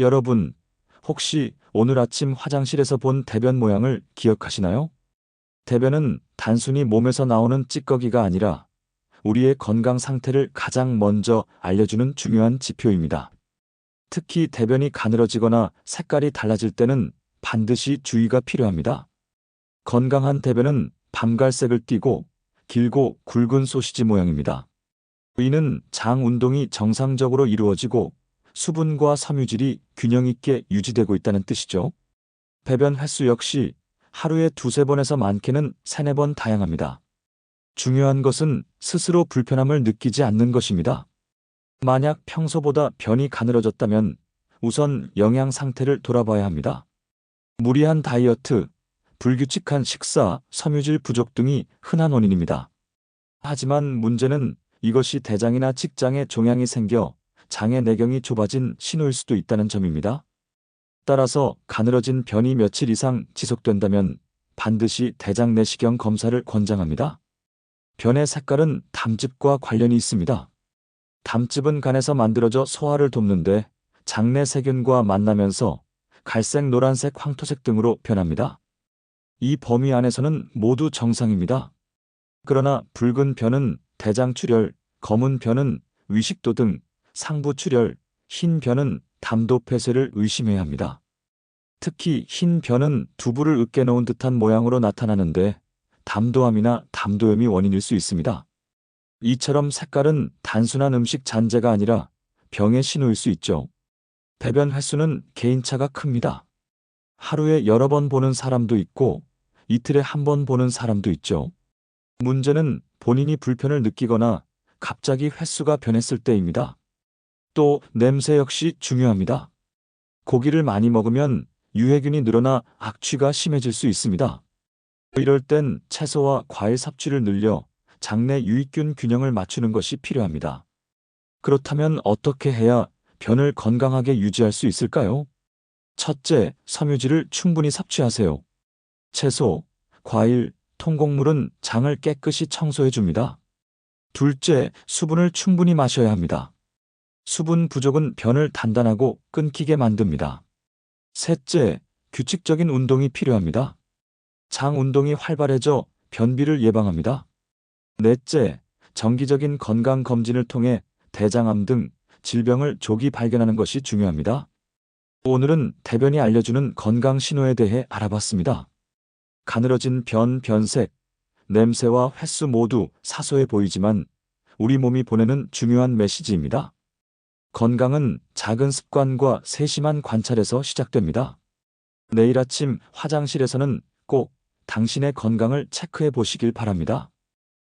여러분, 혹시 오늘 아침 화장실에서 본 대변 모양을 기억하시나요? 대변은 단순히 몸에서 나오는 찌꺼기가 아니라 우리의 건강 상태를 가장 먼저 알려주는 중요한 지표입니다. 특히 대변이 가늘어지거나 색깔이 달라질 때는 반드시 주의가 필요합니다. 건강한 대변은 밤갈색을 띠고 길고 굵은 소시지 모양입니다. 이는 장 운동이 정상적으로 이루어지고 수분과 섬유질이 균형 있게 유지되고 있다는 뜻이죠. 배변 횟수 역시 하루에 두세 번에서 많게는 세네 번 다양합니다. 중요한 것은 스스로 불편함을 느끼지 않는 것입니다. 만약 평소보다 변이 가늘어졌다면 우선 영양 상태를 돌아봐야 합니다. 무리한 다이어트, 불규칙한 식사, 섬유질 부족 등이 흔한 원인입니다. 하지만 문제는 이것이 대장이나 직장에 종양이 생겨 장의 내경이 좁아진 신호일 수도 있다는 점입니다. 따라서 가늘어진 변이 며칠 이상 지속된다면 반드시 대장 내시경 검사를 권장합니다. 변의 색깔은 담즙과 관련이 있습니다. 담즙은 간에서 만들어져 소화를 돕는데 장내 세균과 만나면서 갈색, 노란색, 황토색 등으로 변합니다. 이 범위 안에서는 모두 정상입니다. 그러나 붉은 변은 대장 출혈, 검은 변은 위식도 등 상부 출혈, 흰 변은 담도 폐쇄를 의심해야 합니다. 특히 흰 변은 두부를 으깨놓은 듯한 모양으로 나타나는데 담도암이나 담도염이 원인일 수 있습니다. 이처럼 색깔은 단순한 음식 잔재가 아니라 병의 신호일 수 있죠. 배변 횟수는 개인차가 큽니다. 하루에 여러 번 보는 사람도 있고 이틀에 한 번 보는 사람도 있죠. 문제는 본인이 불편을 느끼거나 갑자기 횟수가 변했을 때입니다. 또 냄새 역시 중요합니다. 고기를 많이 먹으면 유해균이 늘어나 악취가 심해질 수 있습니다. 이럴 땐 채소와 과일 섭취를 늘려 장내 유익균 균형을 맞추는 것이 필요합니다. 그렇다면 어떻게 해야 변을 건강하게 유지할 수 있을까요? 첫째, 섬유질을 충분히 섭취하세요. 채소, 과일, 통곡물은 장을 깨끗이 청소해 줍니다. 둘째, 수분을 충분히 마셔야 합니다. 수분 부족은 변을 단단하고 끊기게 만듭니다. 셋째, 규칙적인 운동이 필요합니다. 장 운동이 활발해져 변비를 예방합니다. 넷째, 정기적인 건강 검진을 통해 대장암 등 질병을 조기 발견하는 것이 중요합니다. 오늘은 대변이 알려주는 건강 신호에 대해 알아봤습니다. 가늘어진 변, 변색, 냄새와 횟수 모두 사소해 보이지만 우리 몸이 보내는 중요한 메시지입니다. 건강은 작은 습관과 세심한 관찰에서 시작됩니다. 내일 아침 화장실에서는 꼭 당신의 건강을 체크해 보시길 바랍니다.